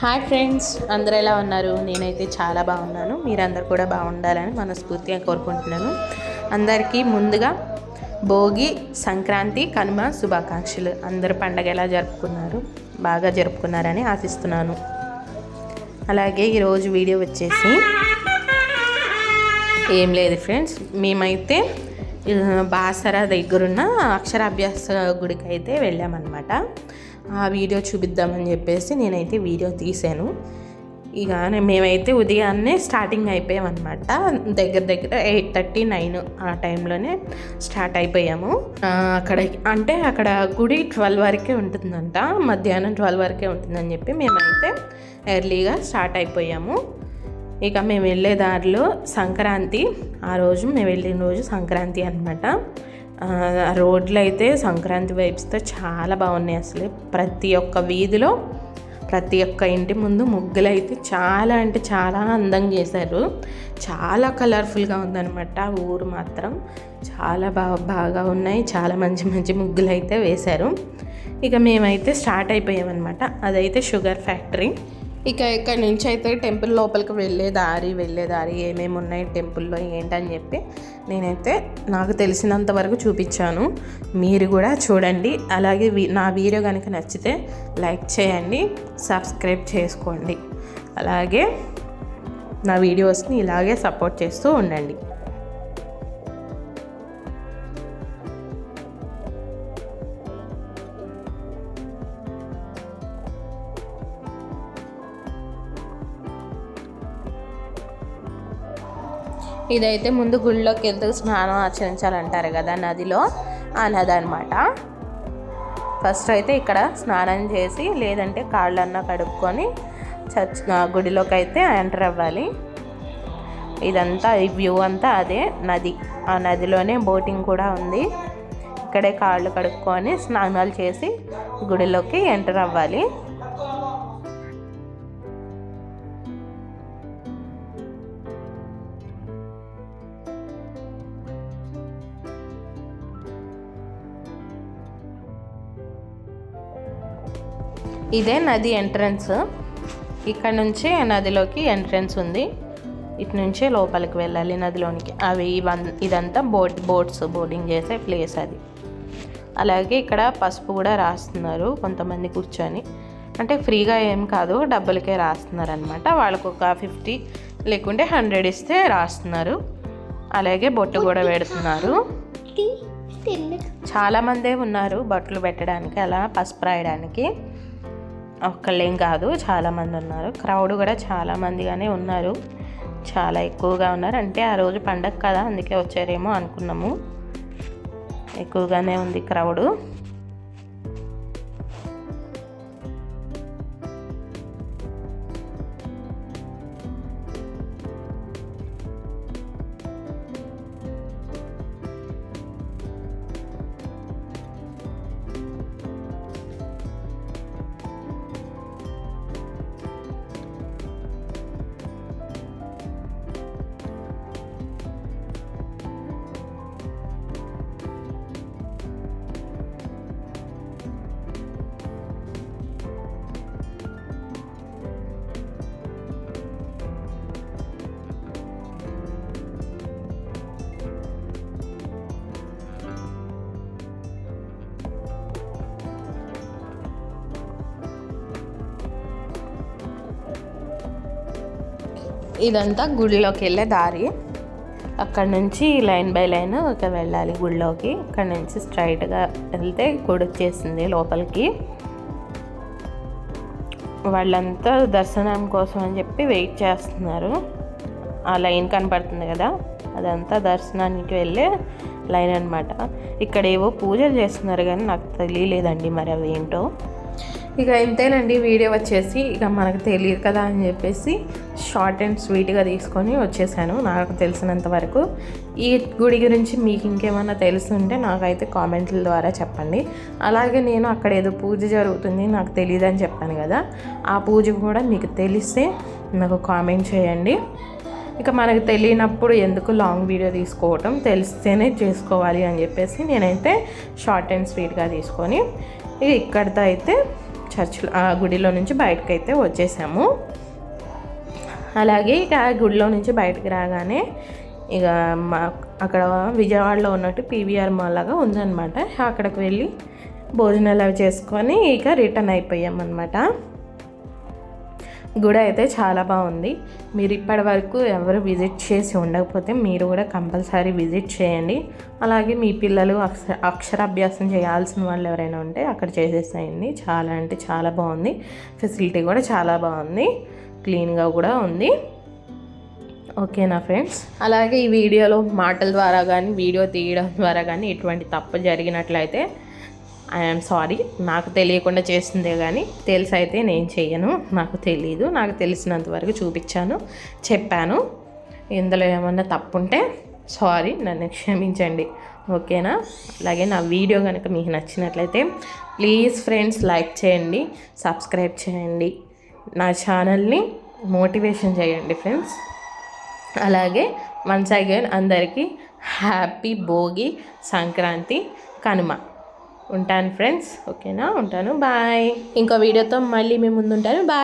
Hi friends అందరూ ఎలా ఉన్నారు? నేనైతే చాలా బాగున్నాను. మీరందరూ కూడా బాగుండాలని మనస్ఫూర్తిగా కోరుకుంటున్నాను. అందరికీ ముందుగా భోగి సంక్రాంతి కనుమ శుభాకాంక్షలు. అందరు పండగ ఎలా జరుపుకున్నారు? బాగా జరుపుకున్నారని ఆశిస్తున్నాను. అలాగే ఈరోజు వీడియో వచ్చేసి ఏం లేదు ఫ్రెండ్స్. మేమైతే బాసరా బాసర దగ్గరున్న అక్షరాభ్యాస గుడికి అయితే వెళ్ళామన్నమాట. ఆ వీడియో చూపిద్దామని చెప్పేసి నేనైతే వీడియో తీసాను ఇక మేమైతే ఉదయాన్నే స్టార్టింగ్ అయిపోయామన్నమాట. దగ్గర దగ్గర ఎయిట్ థర్టీ నైన్ ఆ టైంలోనే స్టార్ట్ అయిపోయాము. అక్కడ అంటే అక్కడ గుడి ట్వెల్వ్ వరకే ఉంటుందంట. మధ్యాహ్నం ట్వెల్వ్ వరకే ఉంటుందని చెప్పి మేమైతే ఎర్లీగా స్టార్ట్ అయిపోయాము. ఇక మేము వెళ్ళే దారిలో సంక్రాంతి ఆ రోజు మేము వెళ్ళిన రోజు సంక్రాంతి అనమాట రోడ్లు అయితే సంక్రాంతి వైబ్స్తో చాలా బాగున్నాయి అసలు. ప్రతి ఒక్క వీధిలో ప్రతి ఒక్క ఇంటి ముందు ముగ్గులు అయితే చాలా అంటే చాలా అందంగా చేశారు. చాలా కలర్ఫుల్గా ఉందన్నమాట ఊరు మాత్రం. చాలా బాగా బాగా ఉన్నాయి. చాలా మంచి మంచి ముగ్గులు అయితే వేశారు. ఇక మేమైతే స్టార్ట్ అయిపోయామన్నమాట. అదైతే షుగర్ ఫ్యాక్టరీ. ఇక ఇక్కడ నుంచి అయితే టెంపుల్ లోపలికి వెళ్ళే దారి వెళ్ళే దారి ఏమేమి ఉన్నాయి టెంపుల్లో ఏంటని చెప్పి నేనైతే నాకు తెలిసినంత వరకు చూపించాను. మీరు కూడా చూడండి. అలాగే వీ- నా వీడియో కనుక నచ్చితే లైక్ చేయండి సబ్స్క్రైబ్ చేసుకోండి. అలాగే నా వీడియోస్ని ఇలాగే సపోర్ట్ చేస్తూ ఉండండి. ఇదైతే ముందు గుళ్ళోకి వెళ్తూ స్నానం ఆచరించాలంటారు కదా నదిలో. ఆ నది అనమాట ఫస్ట్ అయితే ఇక్కడ స్నానం చేసి లేదంటే కాళ్ళన్నా కడుక్కొని చర్చ్ గుడిలోకి అయితే ఎంటర్ అవ్వాలి. ఇదంతా ఈ వ్యూ అంతా అదే నది. ఆ నదిలోనే బోటింగ్ కూడా ఉంది. ఇక్కడే కాళ్ళు కడుక్కొని స్నానాలు చేసి గుడిలోకి ఎంటర్ అవ్వాలి. ఇదే నది ఎంట్రన్స్. ఇక్కడ నుంచి నదిలోకి ఎంట్రన్స్ ఉంది. ఇటు నుంచే లోపలికి వెళ్ళాలి నదిలోనికి. అవి ఇదంతా బోట్ బోట్స్ బోటింగ్ చేసే ప్లేస్ అది. అలాగే ఇక్కడ పసుపు కూడా రాస్తున్నారు కొంతమంది కూర్చొని. అంటే ఫ్రీగా ఏం కాదు డబ్బులకే రాస్తున్నారు అనమాట వాళ్ళకు ఒక ఫిఫ్టీ లేకుంటే హండ్రెడ్ ఇస్తే రాస్తున్నారు. అలాగే బొట్టు కూడా పెడుతున్నారు. చాలామందే ఉన్నారు బట్టలు పెట్టడానికి అలా పసుపు రాయడానికి. ఒక్కళ్ళేం కాదు చాలామంది ఉన్నారు క్రౌడ్ కూడా చాలా మందిగానే ఉన్నారు. చాలా ఎక్కువగా ఉన్నారు. అంటే ఆ రోజు పండగ కదా అందుకే వచ్చారేమో అనుకున్నాము. ఎక్కువగానే ఉంది క్రౌడు. ఇదంతా గుడిలోకి వెళ్ళే దారి. అక్కడ నుంచి లైన్ బై లైన్ ఇక వెళ్ళాలి గుడిలోకి అక్కడ నుంచి స్ట్రైట్గా వెళ్తే గుడి వచ్చేసింది లోపలికి. వాళ్ళంతా దర్శనం కోసం అని చెప్పి వెయిట్ చేస్తున్నారు. ఆ లైన్ కనపడుతుంది కదా? అదంతా దర్శనానికి వెళ్ళే లైన్ అనమాట ఇక్కడ ఏవో పూజలు చేస్తున్నారు కానీ నాకు తెలియలేదండి మరి అవి ఏంటో ఇక ఇంతేనండి వీడియో వచ్చేసి ఇక మనకు తెలియదు కదా అని చెప్పేసి షార్ట్ అండ్ స్వీట్గా తీసుకొని వచ్చేసాను నాకు తెలిసినంత వరకు. ఈ గుడి గురించి మీకు ఇంకేమైనా తెలుసుంటే నాకైతే కామెంట్ల ద్వారా చెప్పండి. అలాగే నేను అక్కడ ఏదో పూజ జరుగుతుంది నాకు తెలియదు అని చెప్పాను కదా ఆ పూజ కూడా మీకు తెలిస్తే నాకు కామెంట్ చేయండి. ఇక మనకు తెలియనప్పుడు ఎందుకు లాంగ్ వీడియో తీసుకోవటం తెలిస్తేనే చేసుకోవాలి అని చెప్పేసి నేనైతే షార్ట్ అండ్ స్వీట్గా తీసుకొని ఇక ఇక్కడితో అయితే చర్చ్ ఆ గుడిలో నుంచి బయటకైతే వచ్చేసాము. అలాగే ఇక ఆ గుడిలో నుంచి బయటకు రాగానే ఇక మా అక్కడ విజయవాడలో ఉన్నట్టు పీవీఆర్ మాల్ లాగా ఉందన్నమాట. అక్కడికి వెళ్ళి భోజనాలు అవి చేసుకొని ఇక రిటర్న్ అయిపోయామన్నమాట. గుడి అయితే చాలా బాగుంది. మీరు ఇప్పటి వరకు ఎవరు విజిట్ చేసి ఉండకపోతే మీరు కూడా కంపల్సరీ విజిట్ చేయండి. అలాగే మీ పిల్లలు అక్ష అక్షరాభ్యాసం చేయాల్సిన వాళ్ళు ఎవరైనా ఉంటే అక్కడ చేసేసేయండి. చాలా అంటే చాలా బాగుంది. ఫెసిలిటీ కూడా చాలా బాగుంది. క్లీన్గా కూడా ఉంది. ఓకేనా ఫ్రెండ్స్. అలాగే ఈ వీడియోలో మాటల ద్వారా కానీ వీడియో తీయడం ద్వారా కానీ ఎటువంటి తప్పు జరిగినట్లయితే ఐఎమ్ సారీ నాకు తెలియకుండా చేసిందే కానీ తెలిసి అయితే నేను చేయను నాకు తెలియదు నాకు తెలిసినంత వరకు చూపించాను. చెప్పాను. ఇందులో ఏమన్నా తప్పు ఉంటే సారీ నన్ను క్షమించండి. ఓకేనా? అలాగే నా వీడియో కనుక మీకు నచ్చినట్లయితే ప్లీజ్ ఫ్రెండ్స్ లైక్ చేయండి సబ్స్క్రైబ్ చేయండి. నా ఛానల్ని మోటివేషన్ చేయండి ఫ్రెండ్స్. అలాగే వన్స్ అగైన్ అందరికీ హ్యాపీ భోగి సంక్రాంతి కనుమ. ఉంటాను ఫ్రెండ్స్ ఓకేనా ఉంటాను. బాయ్ ఇంకో వీడియోతో మళ్ళీ మేము ముందు ఉంటాను బాయ్